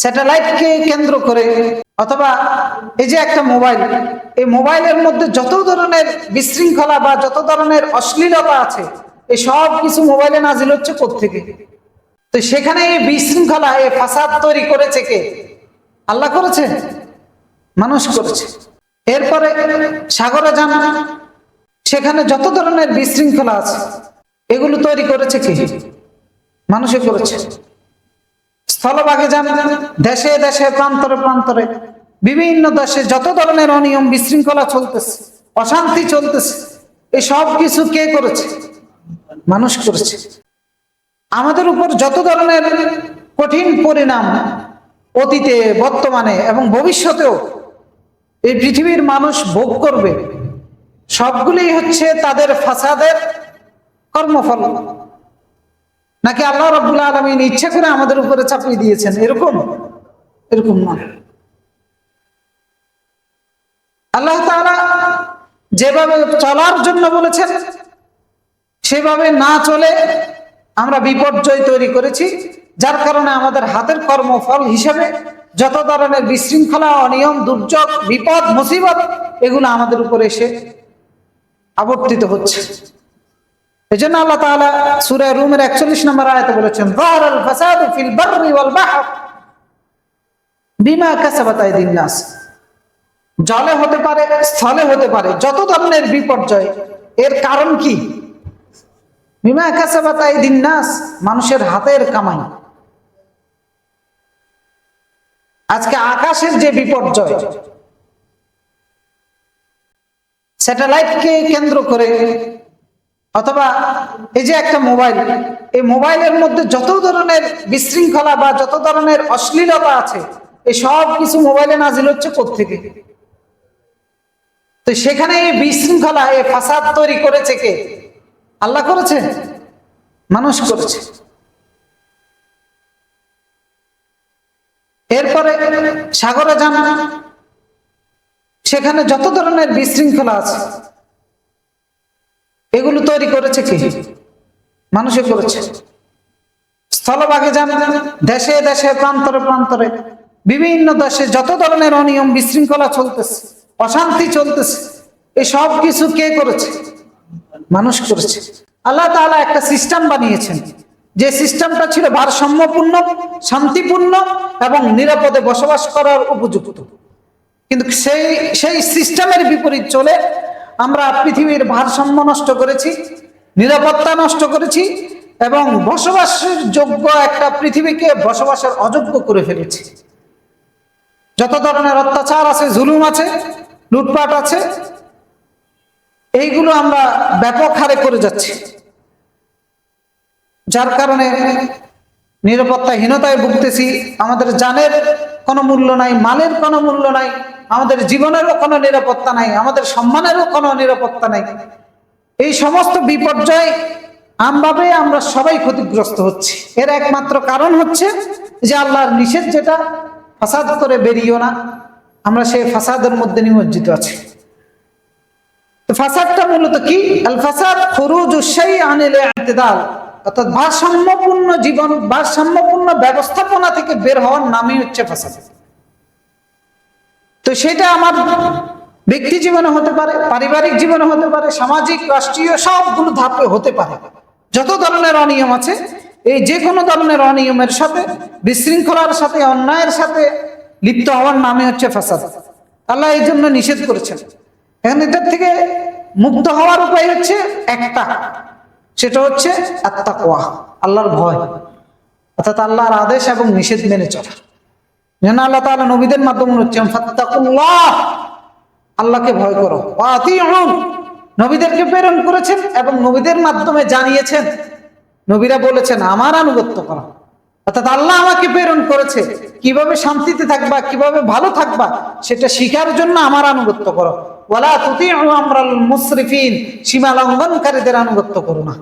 স্যাটেলাইটকে কেন্দ্র করে অথবা এই যে একটা মোবাইল, এই মোবাইলের মধ্যে যত ধরনের বিশৃঙ্খলা বা যত ধরনের অশ্লীলতা আছে, এই সব কিছু মোবাইলে নাজিল হচ্ছে থেকে তো সেখানে এই বিশৃঙ্খলা, এই ফাসাদ তৈরি করেছে কে? আল্লাহ করেছে? মানুষ করেছে। এরপরে সাগরে যান, সেখানে যত ধরনের বিশৃঙ্খলা আছে, এগুলো তৈরি করেছে কে? মানুষে করেছে। স্থলভাগে যান, দেশে দেশে, প্রান্তরে প্রান্তরে, বিভিন্ন দেশে যত ধরনের অনিয়ম বিশৃঙ্খলা চলতেছে, অশান্তি চলতেছে, এই সব কিছু কে করেছে? মানুষ করেছে। আমাদের উপর যত ধরনের কঠিন পরিণাম অতীতে, বর্তমানে এবং ভবিষ্যতেও এই পৃথিবীর মানুষ ভোগ করবে সবগুলি হচ্ছে তাদের ফাসাদের কর্মফল। নাকি আল্লাহ রব্বুল আলমিন ইচ্ছা করে আমাদের উপরে চাপিয়ে দিয়েছেন? এরকম? এরকম নয় আল্লাহ যেভাবে চলার জন্য বলেছেন, সেভাবে না চলে আমরা বিপর্যয় তৈরি করেছি, যার কারণে আমাদের হাতের কর্মফল হিসেবে যত ধরনের বিশৃঙ্খলা, অনিয়ম, দুর্যোগ, বিপদ, মুসিবত, এগুলো আমাদের উপরে এসে আবর্তিত হচ্ছে। এই জন্য আল্লাহ তাআলা সূরা রুমের 41 নম্বর আয়াতে বলেছেন, যাহারাল ফাসাদু ফিল বাররি ওয়াল বাহর বিমা কাসাবাত আইদিন নাস। জলে হতে পারে, স্থলে হতে পারে, যত ধরনের বিপর্যয়, এর কারণ কি? বিমা কাসাবাত আইদিন নাস, মানুষের হাতের কামাই। আজকে আকাশের যে বিপর্যয়, স্যাটেলাইটকে কেন্দ্র করে অথবা এই যে একটা মোবাইল, এই মোবাইলের মধ্যে যত ধরনের বিশৃঙ্খলা বা যত ধরনের অশ্লীলতা আছে, এই সব কিছু মোবাইলে নাজিল হচ্ছে থেকে তো সেখানে এই বিশৃঙ্খলা, এই ফাসাদ তৈরি করেছে কে? আল্লাহ করেছে? মানুষ করেছে। এরপরে সাগরে যান, সেখানে যত ধরনের বিশৃঙ্খলা আছে এগুলো তৈরি করেছে কি? মানুষে করেছে। স্থলভাগে যান, দেশে দেশে, প্রান্তরে প্রান্তরে, বিভিন্ন দেশে যত ধরনের অনিয়ম বিশৃঙ্খলা চলতেছে, অশান্তি চলতেছে, এই সব কিছু কে করেছে? মানুষ করেছে। আল্লাহ তাআলা একটা সিস্টেম বানিয়েছেন। যে সিস্টেমটা ছিল ভারসাম্যপূর্ণ, শান্তিপূর্ণ এবং নিরাপদে বসবাস করার উপযুক্ত। কিন্তু সেই সেই সিস্টেমের বিপরীত চলে আমরা পৃথিবীর ভারসাম্য নষ্ট করেছি, নিরাপত্তা নষ্ট করেছি এবং বসবাসের যোগ্য একটা পৃথিবীকে বসবাসের অযোগ্য করে ফেলেছি। যত ধরনের অত্যাচার আছে, জুলুম আছে, লুটপাট আছে, এইগুলো আমরা ব্যাপক হারে করে যাচ্ছি। যার কারণে নিরাপত্তাহীনতায় ভুগতেছি, আমাদের জানের কোনো মূল্য নাই, মালের কোনো মূল্য নাই, আমাদের জীবনেরও কোনো নিরাপত্তা নাই, আমাদের সম্মানেরও কোনো নিরাপত্তা নাই। এই সমস্ত বিপর্যয় আমভাবে আমরা সবাই ক্ষতিগ্রস্ত হচ্ছি। এর একমাত্র কারণ হচ্ছে যে আল্লাহর নিষেধ যেটা, ফাসাদ করে বেরিয়েও না। আমরা সেই ফাসাদের মধ্যে নিমজ্জিত আছি। তো ফাসাদটা মূলত কি? আল ফাসাদ খুরুজ উসাই আনিল ইতিদাল অর্থাৎ ভারসাম্যপূর্ণ জীবন, ভারসাম্যপূর্ণ ব্যবস্থাপনা থেকে বের হওয়ার নামই হচ্ছে ফাসাদ। তো সেটা আমার ব্যক্তি জীবনে হতে পারে, পারিবারিক জীবনে হতে পারে, সামাজিক, রাষ্ট্রীয় সবগুলো ধাপে হতে পারে। যত ধরনের অনিয়ম আছে, এই যে কোনো ধরনের অনিয়মের সাথে, বিশৃঙ্খলার সাথে, অন্যায়ের সাথে লিপ্ত হওয়ার নামে হচ্ছে ফাসাদ। আল্লাহ এই জন্য নিষেধ করেছেন। এখন এটার থেকে মুক্ত হওয়ার উপায় হচ্ছে একটা। সেটা হচ্ছে আত্মাকোয়া আল্লাহর ভয়। অর্থাৎ আল্লাহর আদেশ এবং নিষেধ মেনে চলা। যেন আল্লাহ তাআলা নবীদের মাধ্যমে ফাত্তাকুল্লাহ, আল্লাহকে ভয় করো। নবীদেরকে প্রেরণ করেছেন এবং নবীদের মাধ্যমে জানিয়েছেন। নবীরা বলেছেন, আমার আনুগত্য করো। অর্থাৎ আল্লাহ আমাকে প্রেরণ করেছে। কীভাবে শান্তিতে থাকবা, কীভাবে ভালো থাকবা, সেটা শিখার জন্য আমার আনুগত্য করো। ওয়ালা তুতিউ আমরাল মুসরিফিন সীমা লঙ্ঘনকারীদের আনুগত্য করো না